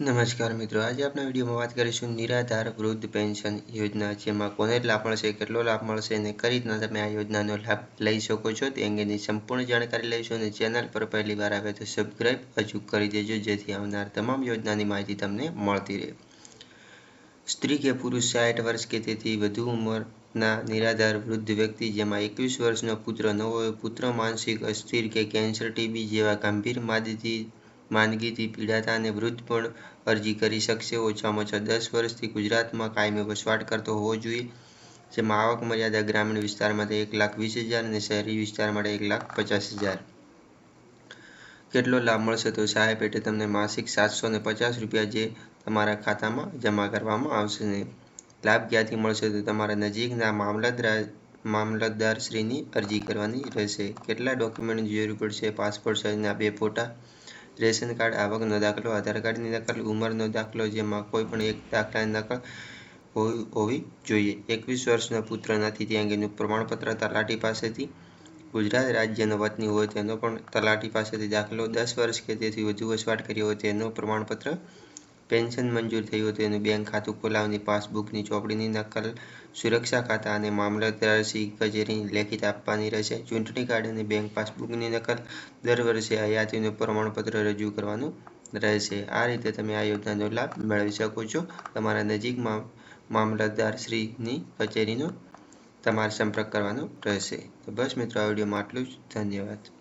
નમસ્કાર મિત્રો, આજે આપણે વિડીયોમાં વાત કરીશું નિરાધાર વૃદ્ધ પેન્શન યોજના, જેમાં કોને લાભ મળશે, કેટલો લાભ મળશે અને કઈ રીતના તમે આ યોજનાનો લાભ લઈ શકો છો તે અંગેની સંપૂર્ણ જાણકારી લઈશું અને ચેનલ પર પહેલી વાર આવે તો સબસ્ક્રાઈબ હજુ કરી દેજો, જેથી આવનાર તમામ યોજનાની માહિતી તમને મળતી રહે. સ્ત્રી કે પુરુષ સાઠ વર્ષ કે તેથી વધુ ઉંમરના નિરાધાર વૃદ્ધ વ્યક્તિ, જેમાં એકવીસ વર્ષનો પુત્ર ન હોય પુત્ર, માનસિક અસ્થિર કે કેન્સર, ટીબી જેવા ગંભીર માદથી માંદગીથી પીડાતા અને વૃદ્ધ પણ અરજી કરી શકશે. ઓછામાં ઓછા દસ વર્ષથી ગુજરાતમાં કાયમી વસવાટ કરતો હોવો જોઈએ. જેમાં આવક મર્યાદા ગ્રામીણ વિસ્તાર માટે એક લાખ વીસ હજાર અને શહેરી વિસ્તાર માટે એક લાખ પચાસ હજાર. કેટલો લાભ મળશે તો સહાય પેટે તમને માસિક સાતસો ને પચાસ રૂપિયા જે તમારા ખાતામાં જમા કરવામાં આવશે ને. લાભ ક્યાંથી મળશે તો તમારા નજીકના મામલતદાર, મામલતદારશ્રીની અરજી કરવાની રહેશે. કેટલા ડોક્યુમેન્ટ જરૂર પડશે? પાસપોર્ટ સાઇઝના બે ફોટા રેશન કાર્ડ આવકનો દાખલો, આધાર કાર્ડની નકલ, ઉંમરનો દાખલો, જેમાં કોઈ પણ એક દાખલાની નકલ હોવી જોઈએ. એકવીસ વર્ષનો પુત્ર નથી તે અંગેનું પ્રમાણપત્ર તલાટી પાસેથી ગુજરાત રાજ્યનો વતની હોય તેનો પણ તલાટી પાસેથી દાખલો. દસ વર્ષ કે તેથી વધુ વસવાટ કર્યો હોય તેનું પ્રમાણપત્ર પેન્શન મંજૂર થયું હતું. એનું બેંક ખાતું ખોલાવવાની પાસબુકની ચોપડીની નકલ, સુરક્ષા ખાતા અને મામલતદારશ્રી કચેરીની લેખિત આપવાની રહેશે. ચૂંટણી કાર્ડ અને બેંક પાસબુકની નકલ દર વર્ષે હયાતીનું પ્રમાણપત્ર રજૂ કરવાનું રહેશે. આ રીતે તમે આ યોજનાનો લાભ મેળવી શકો છો. તમારા નજીકમાં મામલતદારશ્રીની કચેરીનો તમારે સંપર્ક કરવાનો રહેશે. તો બસ મિત્રો, આ વિડીયોમાં આટલું જ. ધન્યવાદ.